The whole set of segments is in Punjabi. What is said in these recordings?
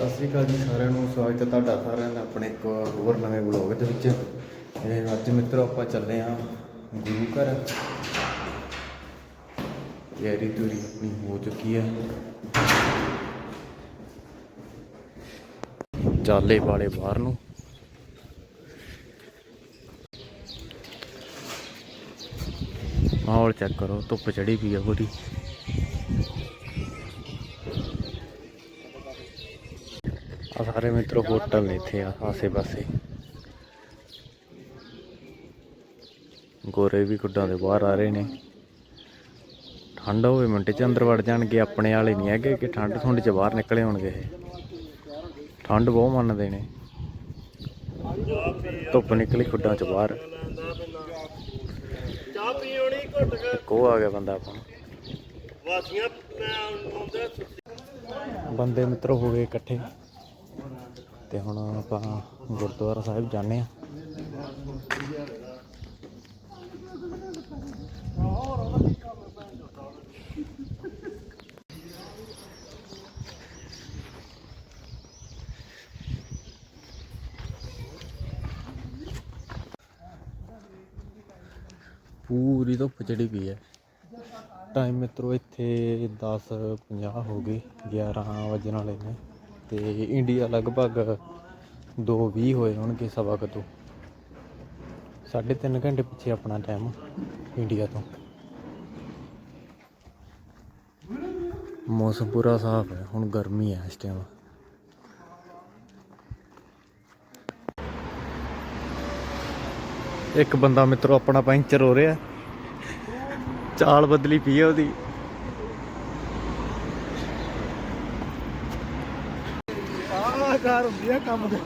ਸਤਿ ਸ਼੍ਰੀ ਅਕਾਲ ਜੀ ਸਾਰਿਆਂ ਨੂੰ, ਸਵਾਗਤ ਹੈ ਤੁਹਾਡਾ ਸਾਰਿਆਂ ਦਾ ਆਪਣੇ ਇੱਕ ਹੋਰ ਨਵੇਂ ਵਲੌਗ ਦੇ ਵਿੱਚ। ਇਹ ਅੱਜ ਮਿੱਤਰੋ ਆਪਾਂ ਚੱਲੇ ਹਾਂ ਗੁਰੂ ਘਰ। ਤਿਆਰੀ ਤੁਰੀ ਆਪਣੀ ਹੋ ਚੁੱਕੀ ਹੈ। ਜਾਲੇ ਵਾਲੇ ਬਾਹਰ ਨੂੰ। ਮਾਹੌਲ ਚੈੱਕ ਕਰੋ, ਧੁੱਪ ਚੜੀ ਪਈ ਹੈ ਪੂਰੀ। ਸਾਰੇ ਮਿੱਤਰੋ ਹੋਟਲ ਨੇ ਇੱਥੇ ਆ ਆਸੇ ਪਾਸੇ। ਗੋਰੇ ਵੀ ਕੁੱਡਾਂ ਦੇ ਬਾਹਰ ਆ ਰਹੇ ਨੇ। ਠੰਡ ਹੋਵੇ ਮਿੰਟ ਚ ਅੰਦਰ ਵੜ ਜਾਣਗੇ ਆਪਣੇ ਵਾਲੇ ਨਹੀਂ ਹੈਗੇ ਕਿ ਠੰਡ ਠੁੰਡ ਚ ਬਾਹਰ ਨਿਕਲੇ ਹੋਣਗੇ ਇਹ। ਠੰਡ ਬਹੁਤ ਮੰਨਦੇ ਨੇ। ਧੁੱਪ ਨਿਕਲੀ ਖੁੱਡਾਂ ਚ ਬਾਹਰ। ਚਾਹ ਪੀਣੀ ਘੁੱਟ ਕੇ ਕੋ ਆ ਗਿਆ ਬੰਦਾ ਆਪਾਂ। ਵਾਸੀਆਂ ਆਉਂਦੇ ਬੰਦੇ ਮਿੱਤਰ ਹੋ ਗਏ ਇਕੱਠੇ। ਤੇ ਹੁਣ ਆਪਾਂ ਗੁਰਦੁਆਰਾ ਸਾਹਿਬ ਜਾਂਦੇ ਆ ਪੂਰੀ ਧੁੱਪ ਚੜੀ ਪਈ ਹੈ। ਟਾਈਮ ਮਿੱਤਰੋ, ਇੱਥੇ 10:50 ਹੋ ਗਏ 11 ਵਜਣ ਵਾਲੇ ਨੇ। ਤੇ ਇੰਡੀਆ ਲਗਭਗ 2:20 ਹੋਏ ਹੋਣਗੇ ਸਵਾ ਕੁ ਤੋਂ। ਸਾਢੇ ਤਿੰਨ ਘੰਟੇ ਪਿੱਛੇ ਆਪਣਾ ਟਾਈਮ ਇੰਡੀਆ ਤੋਂ। ਮੌਸਮ ਪੂਰਾ ਸਾਫ਼ ਹੈ, ਹੁਣ ਗਰਮੀ ਹੈ ਇਸ ਟਾਈਮ ਇੱਕ ਬੰਦਾ ਮਿੱਤਰੋ ਆਪਣਾ ਪੈਂਚਰ ਹੋ ਰਿਹਾ। ਚਾਲ ਬਦਲੀ ਪਈ ਹੈ ਉਹਦੀ। ਆਹ ਕਾਰ ਹੁੰਦੀ ਆ ਕੰਮ ਦੇ।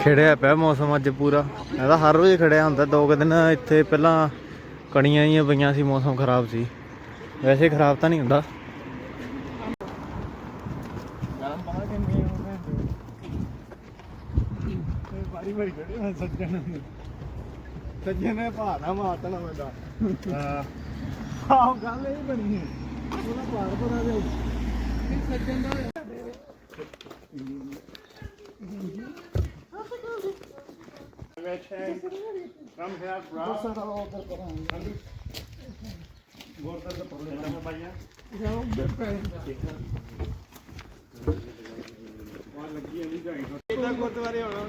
ਖਿੜਿਆ ਪਿਆ ਮੌਸਮ ਅੱਜ ਪੂਰਾ। ਇਹਦਾ ਹਰ ਰੋਜ਼ ਖੜਿਆ ਹੁੰਦਾ, ਦੋ ਕੁ ਦਿਨ ਇੱਥੇ ਪਹਿਲਾਂ ਕਣੀਆਂ ਹੀ ਪਈਆਂ ਸੀ, ਮੌਸਮ ਖਰਾਬ ਸੀ। ਵੈਸੇ ਖਰਾਬ ਤਾਂ ਨਹੀਂ ਹੁੰਦਾ ਗਰਮ ਬਾਹਰ ਕਿੰਨੇ ਵਾਰੀ ਵਾਰੀ ਖੜੇ ਸੱਜਣ ਸੱਜਣ ਨੇ ਭਾਣਾ ਮਾਰਤਣਾ ਮੈਂਦਾ ਆਹ ਗੱਲ ਇਹ ਬਣੀ ਹੈ। ਉਹਦਾ ਭਾਰ ਦੇ ਸੱਜਣ ਦਾ ਜਾਓ ਬੈਠ ਇਹਦਾ ਗੁਰਦੁਆਰੇ ਆਉਣਾ।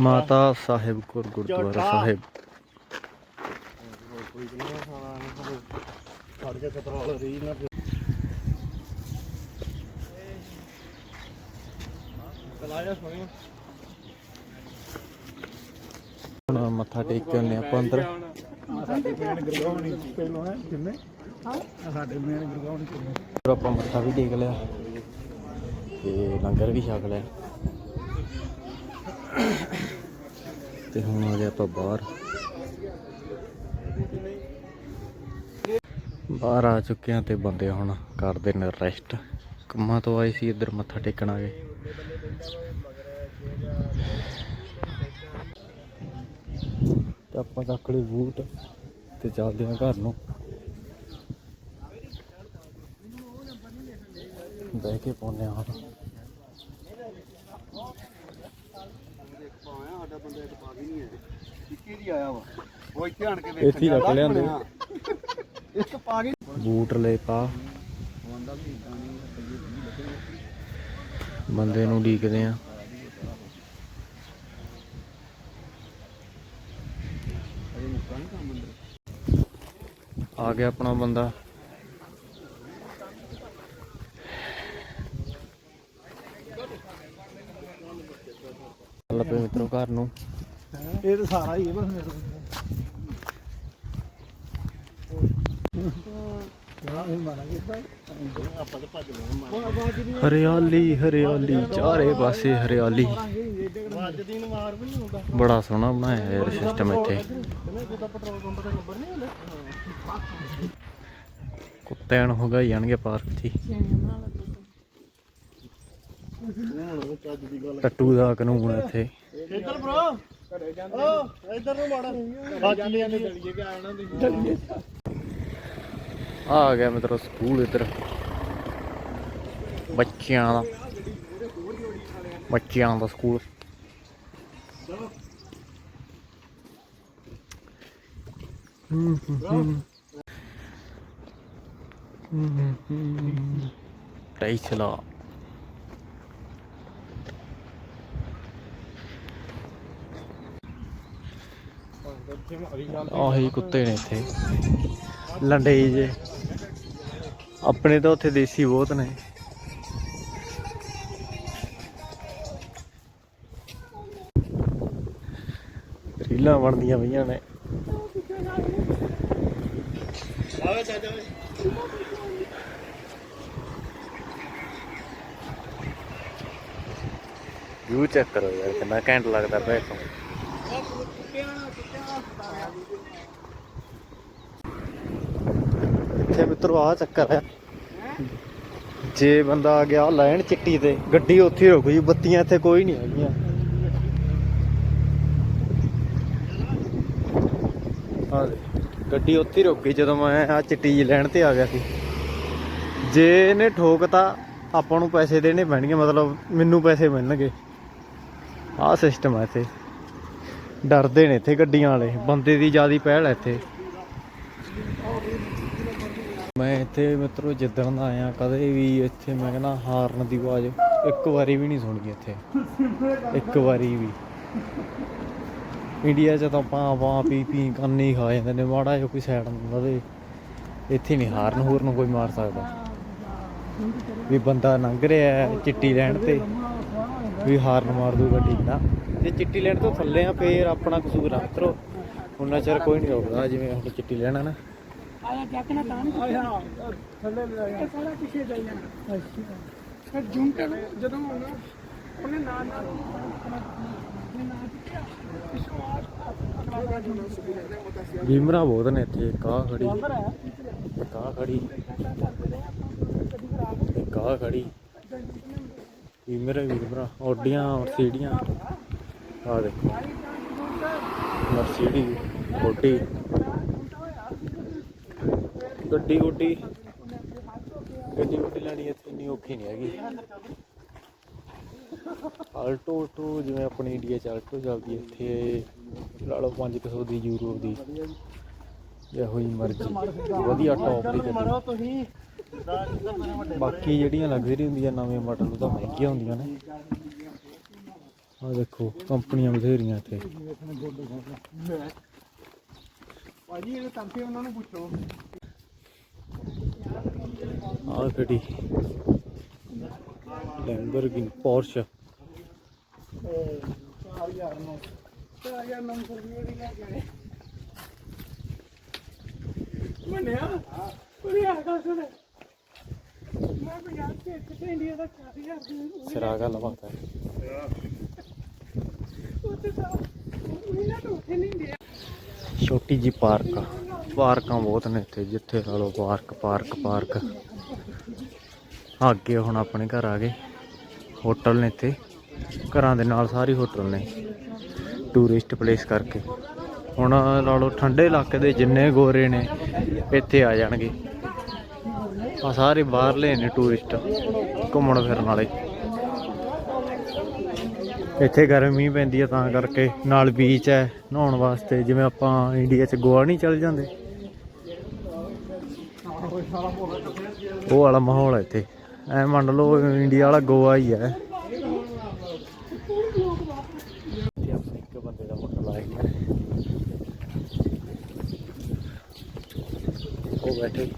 ਮਾਤਾ ਸਾਹਿਬ ਕੋਰ ਗੁਰਦੁਆਰਾ ਸਾਹਿਬ। ਮੱਥਾ ਟੇਕ ਕੇ ਆਉਂਦੇ ਆਪਾਂ ਅੰਦਰ ਸਾਡੇ ਮੇਨ ਗੁਰਗਾਉਣੀ ਪਹਿਲੋਂ ਹੈ, ਕਿੰਨੇ? ਹਾਂ ਸਾਡੇ ਮੇਨ ਗੁਰਗਾਉਣੀ ਕਿੰਨੇ ਆਪਾਂ ਮੱਥਾ ਵੀ ਟੇਕ ਲਿਆ ਤੇ ਲੰਗਰ ਵੀ ਛਕ ਲਿਆ। ਤੇ ਹੁਣ ਆ ਗਏ ਆਪਾਂ ਬਾਹਰ। ਬਾਹਰ ਆ ਚੁੱਕੇ ਆ ਤੇ ਬੰਦੇ ਹੁਣ ਕਰਦੇ ਨੇ ਰੈਸਟ ਕੰਮਾਂ ਤੋਂ ਆਏ ਸੀ ਇੱਧਰ ਮੱਥਾ ਟੇਕਣ ਆ ਗਏ। ਤੇ ਆਪਾਂ ਚੱਕ ਲਈ ਬੂਟ ਤੇ ਚੱਲਦੇ ਆ ਘਰ ਨੂੰ। ਬਹਿ ਕੇ ਪਾਉਂਦੇ ਆ ਇੱਥੇ ਰੱਖ ਲਿਆਂਦੇ। ਇੱਕ ਪਾ ਗਈ ਬੂਟ ਲੈ ਪਾ ਬੰਦੇ ਨੂੰ ਡੀਕਦੇ ਆ ਆ ਗਿਆ ਆਪਣਾ ਬੰਦਾ। ਚੱਲ ਪਏ ਮਿੱਤਰੋ ਘਰ ਨੂੰ। ਇਹ ਤਾਂ ਸਾਰਾ ਹੀ ਹੈ ਬਸ ਮੇਰੇ ਕੋਲ। ਕੀਤਾ ਹਰਿਆਲੀ ਹਰਿਆਲੀ ਚਾਰੇ ਪਾਸੇ ਹਰਿਆਲੀ। ਬੜਾ ਸੋਹਣਾ ਬਣਾਇਆ ਯਾਰ ਸਿਸਟਮ ਇੱਥੇ। ਕੁੱਤਿਆਂ ਨੂੰ ਹੋ ਗਏ ਜਾਣਗੇ ਪਾਰਕ 'ਚ ਟੱਟੂ ਦਾ ਕਾਨੂੰਨ ਇੱਥੇ। ਇੱਧਰ ਬ్రో ਘਰੇ ਜਾਂਦੇ ਓ ਇੱਧਰ ਨੂੰ ਮਾੜਾ। ਆ ਚੱਲੇ ਜਾਂਦੇ ਦਲੀਏ ਕਿ ਆਣਾ ਤੁਸੀਂ ਆ ਗਿਆ ਮਤਲਬ ਸਕੂਲ ਇੱਧਰ। ਬੱਚਿਆਂ ਦਾ। ਬੱਚਿਆਂ ਦਾ ਸਕੂਲ। ਹੂੰ ਹੂੰ ਹੂੰ ਹੂੰ ਹੂੰ ਟੈਸਲਾ ਆਹੀ ਕੁੱਤੇ ਨੇ ਇੱਥੇ। ਲੰਡੇ ਜੇ ਆਪਣੇ ਤਾਂ ਉੱਥੇ ਦੇਸੀ ਬਹੁਤ ਨੇ। ਰੀਲਾਂ ਬਣਦੀਆਂ ਪਈਆਂ ਨੇ। ਆਵੇ ਚਾਚਾ ਓਏ ਵਿਊ ਚੈੱਕ ਕਰੋ ਯਾਰ, ਕਿੰਨਾ ਘੈਂਟ ਲੱਗਦਾ ਪਿਆ ਇੱਥੋਂ। ਇੱਥੇ ਮਿੱਤਰੋ ਆ ਚੱਕਰ ਹੈ। ਜੇ ਬੰਦਾ ਆ ਗਿਆ ਲਾਈਨ ਚਿੱਟੀ ਤੇ, ਗੱਡੀ ਉੱਥੇ ਹੀ ਰੁਕ ਗਈ, ਬੱਤੀਆਂ ਇੱਥੇ ਕੋਈ ਨਹੀਂ ਹੈਗੀਆਂ। ਆ ਗੱਡੀ ਉੱਥੇ ਹੀ ਰੁਕ ਗਈ ਜਦੋਂ ਮੈਂ ਆ ਚਿੱਟੀ ਜੀ ਲਾਈਨ ਤੇ ਆ ਗਿਆ ਸੀ। ਜੇ ਇਹਨੇ ਠੋਕਤਾ, ਆਪਾਂ ਨੂੰ ਪੈਸੇ ਦੇਣੇ ਪੈਣਗੇ, ਮਤਲਬ ਮੈਨੂੰ ਪੈਸੇ ਮਿਲਣਗੇ। ਆਹ ਸਿਸਟਮ ਹੈ ਇੱਥੇ। ਡਰਦੇ ਨੇ ਇੱਥੇ ਗੱਡੀਆਂ ਵਾਲੇ, ਬੰਦੇ ਦੀ ਜਿਆਦੀ ਪਹਿਲ ਹੈ ਇੱਥੇ। ਮੈਂ ਇੱਥੇ ਮਿੱਤਰੋ ਜਿੱਦਣ ਦਾ ਆਇਆ, ਕਦੇ ਵੀ ਇੱਥੇ ਮੈਂ ਕਹਿੰਦਾ ਹਾਰਨ ਦੀ ਆਵਾਜ਼ ਇੱਕ ਵਾਰੀ ਵੀ ਨਹੀਂ ਸੁਣੀ ਇੱਥੇ। ਇੱਕ ਵਾਰੀ ਵੀ। ਇੰਡੀਆ 'ਚ ਤਾਂ ਆਪਾਂ ਆਪਾਂ ਪੀ ਪੀ ਕੰਨ ਹੀ ਖਾ ਜਾਂਦੇ ਨੇ, ਮਾੜਾ ਜਿਹਾ ਕੋਈ ਸਾਈਡ ਹੁੰਦਾ ਤੇ ਇੱਥੇ ਨਹੀਂ ਹਾਰਨ ਹੂਰਨ ਕੋਈ ਮਾਰ ਸਕਦਾ। ਵੀ ਬੰਦਾ ਲੰਘ ਰਿਹਾ ਚਿੱਟੀ ਲੈਣ ਤੇ, ਵੀ ਹਾਰਨ ਮਾਰ ਦੂ ਗੱਡੀ ਨਾ। ਜੇ ਚਿੱਟੀ ਲੈਣ ਤੋਂ ਥੱਲੇ ਆ ਫੇਰ ਆਪਣਾ ਕਸੂਰ ਆ। ਮਿੱਤਰੋ ਉਹਨਾਂ ਚਿਰ ਕੋਈ ਨਹੀਂ ਰੋਕਦਾ ਜਿਵੇਂ ਹੁਣ ਚਿੱਟੀ ਲੈਣਾ ਨਾ। ਆਇਆ ਜੱਕ ਨਾ ਤਾਂ ਨਹੀਂ ਆਇਆ ਥੱਲੇ ਲੈ ਆਇਆ। ਸਾਰਾ ਪਿੱਛੇ ਜਾਈ ਜਾਣਾ। ਫਿਰ ਜੁੰਟੇ ਨੂੰ ਜਦੋਂ ਆਉਣਾ ਉਹਨੇ ਨਾਲ ਨਾਲ ਬੀਮਰਾ ਬਹੁਤ ਨੇ ਇੱਥੇ ਕਾਹ ਖੜੀ। ਕਾਹ ਖੜੀ। ਕਾਹ ਖੜੀ। ਬੀਮਰਾ ਬੀਮਰਾ ਔਡੀਆਂ ਮਰਸੀਡੀਆਂ ਆ ਦੇਖੋ। ਮਰਸੀਡੀ ਓਡੀ ਗੱਡੀ ਗੁੱਡੀ। ਗੱਡੀ ਗੁੱਡੀ ਲੈਣੀ ਇੱਥੇ ਇੰਨੀ ਔਖੀ ਨਹੀਂ ਹੈਗੀ। ਆਲਟੋ ਟੋ ਜਿਵੇਂ ਆਪਣੀ ਇੰਡੀਆ ਚ ਆਲਟੋ ਚੱਲਦੀ ਹੈ ਇੱਥੇ ਲਾ ਲਓ 500 ਦੀ, ਯੂਰੋ ਦੀ। ਇਹੋ ਹੀ ਮਰਜ਼ੀ। ਵਧੀਆ ਟੌਪ ਦੀ ਗੱਡੀ। ਬਾਕੀ ਜਿਹੜੀਆਂ ਲਗਜ਼ਰੀ ਹੁੰਦੀਆਂ, ਨਵੇਂ ਮਾਡਲ ਉਹ ਤਾਂ ਮਹਿੰਗੀਆਂ ਹੁੰਦੀਆਂ ਨੇ। ਆ ਦੇਖੋ ਕੰਪਨੀਆਂ ਬਥੇਰੀਆਂ ਇੱਥੇ। ਭਾਜੀ ਇਹ ਤੰਫੇ ਉਹਨਾਂ ਨੂੰ ਪੁੱਛੋ। ਆ ਖੜੀ ਲੈਂਬਰਗਿਨੀ ਪੋਰਸ਼ 4000 ਨੂੰ ਆ ਗਿਆ ਨੰਬਰ ਰੁਪਏ ਦੀ ਲੈ ਕੇ ਆਏ ਮੰਨਿਆ? ਕੋਈ ਆ ਗਿਆ ਸੁਣ। ਮੈਂ ਪੰਜਾਬ ਤੇ ਕਿਤੇ ਇੰਡੀਆ ਦਾ 4000 ਦੀ ਸਿਰਾ ਗੱਲ ਬਾਤ ਹੈ ਉੱਥੇ ਤਾਂ ਉਹਨਾਂ ਤੋਂ ਉੱਥੇ ਨਹੀਂ ਗਿਆ ਛੋਟੀ ਜੀ ਪਾਰਕ ਆ। ਪਾਰਕਾਂ ਬਹੁਤ ਨੇ ਇੱਥੇ, ਜਿੱਥੇ ਲਾ ਲਓ ਪਾਰਕ ਪਾਰਕ ਪਾਰਕ। ਅੱਗੇ ਹੁਣ ਆਪਣੇ ਘਰ ਆ ਗਏ। ਹੋਟਲ ਨੇ ਇੱਥੇ। ਘਰਾਂ ਦੇ ਨਾਲ ਸਾਰੇ ਹੋਟਲ ਨੇ। ਟੂਰਿਸਟ ਪਲੇਸ ਕਰਕੇ। ਹੁਣ ਲਾ ਲਓ ਠੰਡੇ ਇਲਾਕੇ ਦੇ ਜਿੰਨੇ ਗੋਰੇ ਨੇ, ਇੱਥੇ ਆ ਜਾਣਗੇ। ਆ ਸਾਰੇ ਬਾਹਰਲੇ ਨੇ ਟੂਰਿਸਟ ਘੁੰਮਣ ਫਿਰਨ ਵਾਲੇ। ਇੱਥੇ ਗਰਮੀ ਪੈਂਦੀ ਹੈ ਤਾਂ ਕਰਕੇ ਨਾਲ ਬੀਚ ਹੈ, ਨਹਾਉਣ ਵਾਸਤੇ। ਜਿਵੇਂ ਆਪਾਂ ਇੰਡੀਆ 'ਚ ਗੋਆ ਨਹੀਂ ਚੱਲ ਜਾਂਦੇ। ਉਹ ਵਾਲਾ ਮਾਹੌਲ ਹੈ ਇੱਥੇ। ਐ ਮੰਨ ਲਓ ਇੰਡੀਆ ਵਾਲਾ ਗੋਆ ਹੀ ਹੈ। ਇੱਕ ਬੰਦੇ ਦਾ ਹੋਟਲ ਲਾਇਆ ਉਹ ਬੈਠੇ।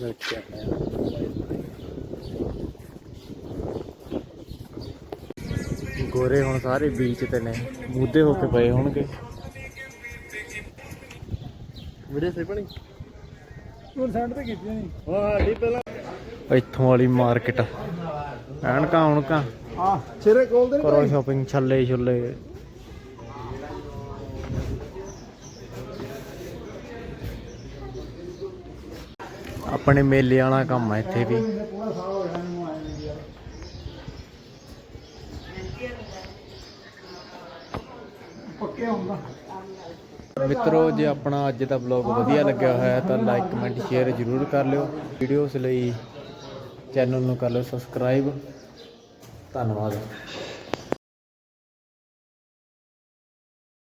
ਬੈਠੇ ਗੋਰੇ ਹੁਣ ਸਾਰੇ ਬੀਚ ਤੇ ਨੇ ਮੂਦੇ ਹੋ ਕੇ ਪਏ ਹੋਣਗੇ। ਵੀਰੇ ਸੇ ਪਣੀ ਉਹ ਸਾਈਡ ਤੇ ਕੀਤੀ ਨਹੀਂ ਹਾਂ ਦੀ ਪਹਿਲਾਂ ਇੱਥੋਂ ਵਾਲੀ ਮਾਰਕੀਟ। ਐਨਕਾਂ ਉਣਕਾਂ। ਆ ਸਿਰੇ ਕੋਲ ਦੇ ਕਰੋ ਸ਼ਾਪਿੰਗ ਛੱਲੇ ਛੁੱਲੇ। ਆਪਣੇ ਮੇਲੇ ਵਾਲਾ ਕੰਮ ਆ ਇੱਥੇ ਵੀ। ਪੂਰਾ ਸਾਲ ਮਿੱਤਰੋ, ਜੇ ਆਪਣਾ ਅੱਜ ਦਾ ਵਲੌਗ ਵਧੀਆ ਲੱਗਿਆ ਹੋਇਆ ਤਾਂ ਲਾਈਕ ਕਮੈਂਟ ਸ਼ੇਅਰ ਜ਼ਰੂਰ ਕਰ ਲਿਓ। ਵੀਡੀਓਜ਼ ਲਈ ਚੈਨਲ ਨੂੰ ਕਰ ਲਿਓ ਸਬਸਕ੍ਰਾਈਬ ਧੰਨਵਾਦ।